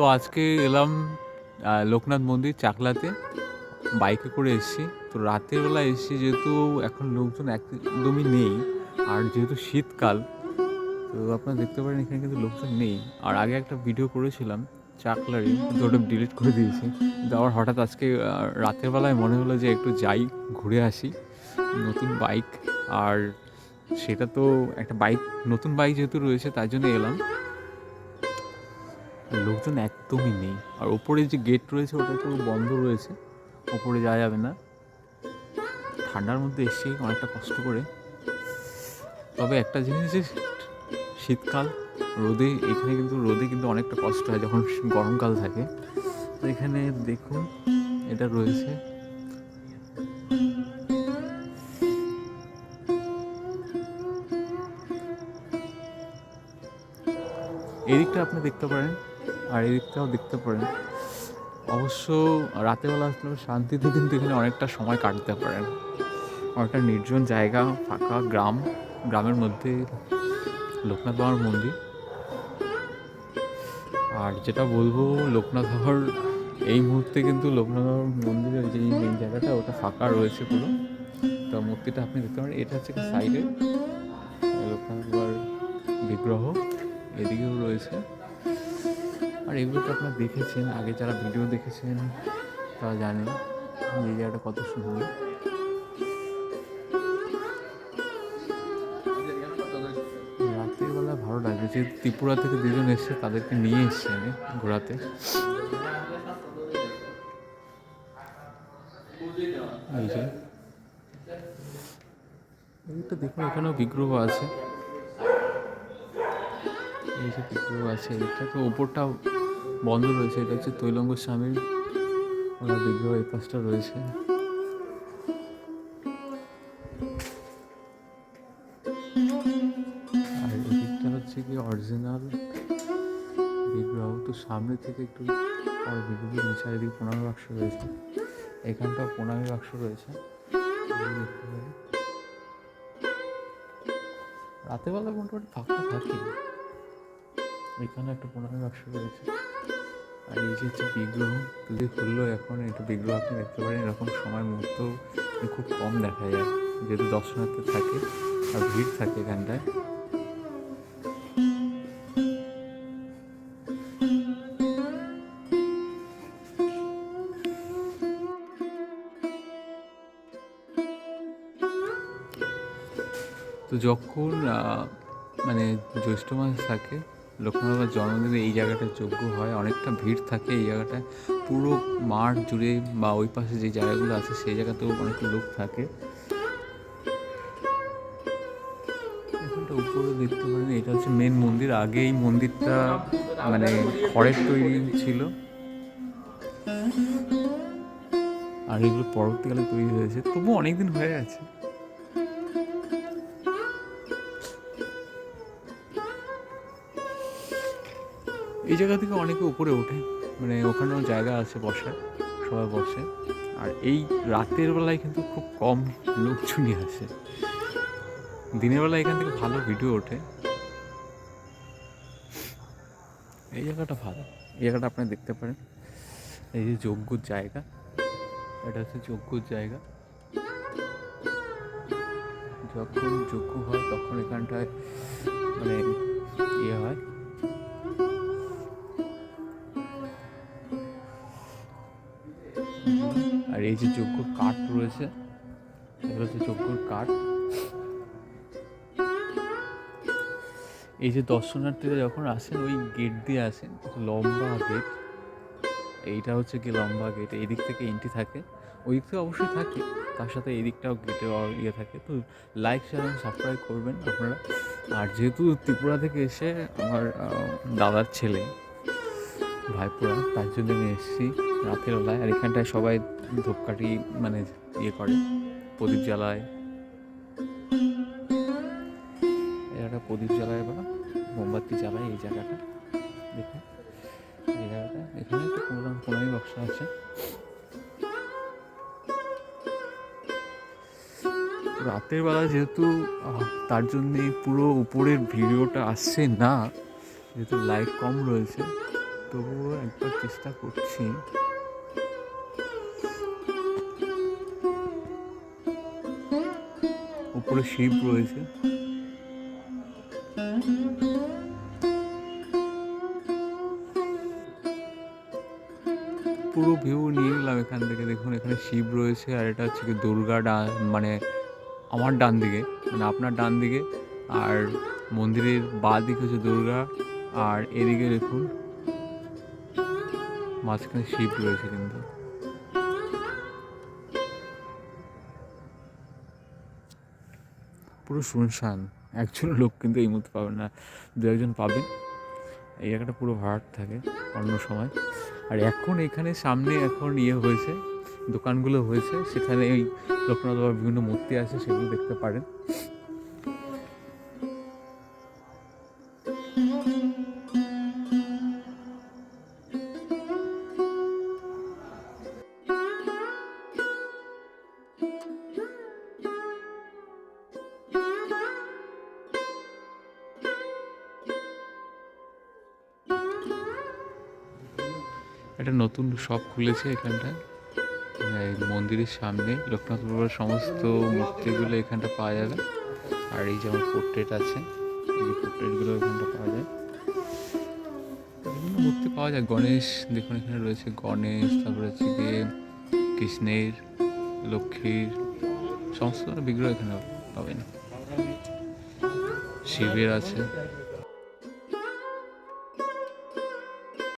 তো আজকে এলাম লোকনাথ মন্দির চাকলাতে। বাইকে করে এসেছি। তো রাতের বেলা এসেছি যেহেতু এখন লোকজন একদমই নেই, আর যেহেতু শীতকাল, তো আপনারা দেখতে পারেন এখানে কিন্তু লোকজন নেই। আর আগে একটা ভিডিও করেছিলাম চাকলারই কিন্তু ওটা ডিলিট করে দিয়েছি। কিন্তু আবার হঠাৎ আজকে রাতের বেলায় মনে হলো যে একটু যাই, ঘুরে আসি। নতুন বাইক আর সেটা তো একটা বাইক নতুন বাইক যেহেতু রয়েছে তাই জন্য এলাম। লোকজন একদমই নেই। আর ওপরে যে গেট রয়েছে, ওটা তো বন্ধ রয়েছে। ওপরে যাওয়া যাবে না। ঠান্ডার মধ্যে এসছি অনেকটা কষ্ট করে। তবে একটা জিনিস যে, শীতকাল, রোদে, এখানে কিন্তু রোদে কিন্তু অনেকটা কষ্ট হয়, যখন গরমকাল থাকে। তো এখানে দেখুন, এটা রয়েছে। এদিকটা আপনি দেখতে পারেন। আর এদিকটাও দেখতে পারেন। অবশ্য রাতেবেলা আসলে শান্তিতে কিন্তু এখানে অনেকটা সময় কাটতে পারেন। অনেকটা নির্জন জায়গা, ফাঁকা গ্রাম, গ্রামের মধ্যে লোকনাথ বাবার মন্দির। আর যেটা বলব, লোকনাথ বাবার এই মুহূর্তে কিন্তু লোকনাথ বাবার মন্দিরের যে মেন জায়গাটা, ওটা ফাঁকা রয়েছে পুরো। তো মূর্তিটা আপনি দেখতে পারেন, এটা হচ্ছে সাইডে লোকনাথ বাবার বিগ্রহ, এদিকেও রয়েছে। আর এগুলো তো আপনারা দেখেছেন, আগে যারা ভিডিও দেখেছেন তারা জানেন যে জায়গাটা কত সুন্দর। রাতের বেলা ভালো লাগে, যে ত্রিপুরা থেকে দুজন এসছে তাদেরকে নিয়ে এসছি আমি ঘোরাতে এইটা দেখুন, এখানেও বিগ্রহ আছে। এই যে বিগ্রহ আছে, এটা তো ওপরটা বন্ধ রয়েছে, এটা হচ্ছে তৈলঙ্গ স্বামীর, ওনার বিগ্রহ এই পাশটা রয়েছে। আর এদিকটা হচ্ছে কি অরিজিনাল বিগ্রহ, তো সামনে থেকে একটু আর বিগ্রহ নিচে এদিকে প্রণামী বাক্স রয়েছে। এখানটা প্রণামী বাক্স রয়েছে। এই দেখতে পারেন। রাতের বেলা মোটামুটি ফাঁকা থাকে। এখানে একটা প্রণামী বাক্স রয়েছে। আর এই যে হচ্ছে বিগ্রহ, যদি খুললো এখন একটু বিগ্রহ আপনি দেখতে পারেন, এরকম সময় মুহূর্ত খুব কম দেখা যায়। যেহেতু দর্শনার্থী থাকে আর ভিড় থাকে এখানটায়। তো যখন মানে জ্যৈষ্ঠ মাস থাকে লক্ষ্মণ বাবার জন্মদিনে এই জায়গাটা যোগ্য হয়। অনেকটা ভিড় থাকে এই জায়গাটায়। পুরো মাঠ জুড়ে বা ওই পাশে যে জায়গাগুলো আছে, সেই জায়গাতেও অনেক লোক থাকে। উপরে দেখতে পারেন, এটা হচ্ছে মেন মন্দির। আগে এই মন্দিরটা মানে খড়ের তৈরি ছিল। আর এগুলো পরবর্তীকালে তৈরি হয়েছে। তবু অনেকদিন হয়ে গেছে এই জায়গা থেকে অনেকে উপরে ওঠে। মানে ওখানেও জায়গা আছে বসার, সবাই বসে। আর এই রাতের বেলায় কিন্তু খুব কম লোকজনই আসে। দিনের বেলা এখান থেকে ভালো ভিডিও ওঠে। এই জায়গাটা ভালো। এই জায়গাটা আপনি দেখতে পারেন। এই যে যজ্ঞর জায়গা। এটা হচ্ছে যজ্ঞর জায়গা। যখন যজ্ঞ হয় তখন এখানটায় মানে ইয়ে হয়। আর এই যে যজ্ঞর কাঠ রয়েছে এগুলো হচ্ছে যজ্ঞর কাঠ। এই যে দর্শনার্থীরা যখন আসেন, ওই গেট দিয়ে আসেন লম্বা গেট, এইটা হচ্ছে কি লম্বা গেট, এই দিক থেকে এন্ট্রি থাকে। ওই দিক থেকে অবশ্যই থাকে, তার সাথে এই দিকটাও গেটে ইয়ে থাকে। তো লাইক শেয়ার এবং সাবস্ক্রাইব করবেন আপনারা। আর যেহেতু ত্রিপুরা থেকে এসে আমার দাদার ছেলে, ভাইপোরা, তার জন্য আমি এসেছি। রাতের বেলায়, আর এখানটায় সবাই ধূপকাঠি মানে ইয়ে করে, প্রদীপ জ্বালায়। এটা প্রদীপ জ্বালায় বা মোমবাতি জ্বালায় এই জায়গাটা। দেখুন, এই জায়গাটা, এখানে কোনো কোনোই বাক্স আছে। রাতের বেলা যেহেতু তার জন্যে পুরো উপরের ভিডিওটা আসছে না, যেহেতু লাইট কম রয়েছে, তবুও একবার চেষ্টা করছি। উপরে শিব রয়েছে। পুরো ভিউ নিয়ে নিলাম এখান থেকে। দেখুন, এখানে শিব রয়েছে আর এটা হচ্ছে দুর্গা ডান মানে আমার ডান দিকে মানে আপনার ডান দিকে। আর মন্দিরের বাঁ দিকে হচ্ছে দুর্গা, আর এদিকে দেখুন, মাঝখানে শিব রয়েছে কিন্তু। পুরো শুনশান। একজন লোক কিন্তু এই মুহূর্তে পাবেন না দু একজন পাবেন এই জায়গাটা পুরো ভাড়াট থাকে অন্য সময়। আর এখন এখানে সামনে এখন ইয়ে হয়েছে, দোকানগুলো হয়েছে। সেখানে এই লোকনাথ বাবার বিভিন্ন মূর্তি আছে, সেগুলো দেখতে পারেন। একটা নতুন শপ খুলেছে এখানটায়। মন্দিরের সামনে লোকনাথ বাবার সমস্ত মূর্তিগুলো এখানটা পাওয়া যাবে। আর এই যেমন পোর্ট্রেট আছে, এই পোর্ট্রেটগুলো এখানটা পাওয়া যায়। মূর্তি পাওয়া যায়। গণেশ, দেখুন এখানে রয়েছে গণেশ, তারপরে হচ্ছে গিয়ে কৃষ্ণের, লক্ষ্মীর, সমস্ত বিগ্রহ এখানে পাবেন। শিবের আছে।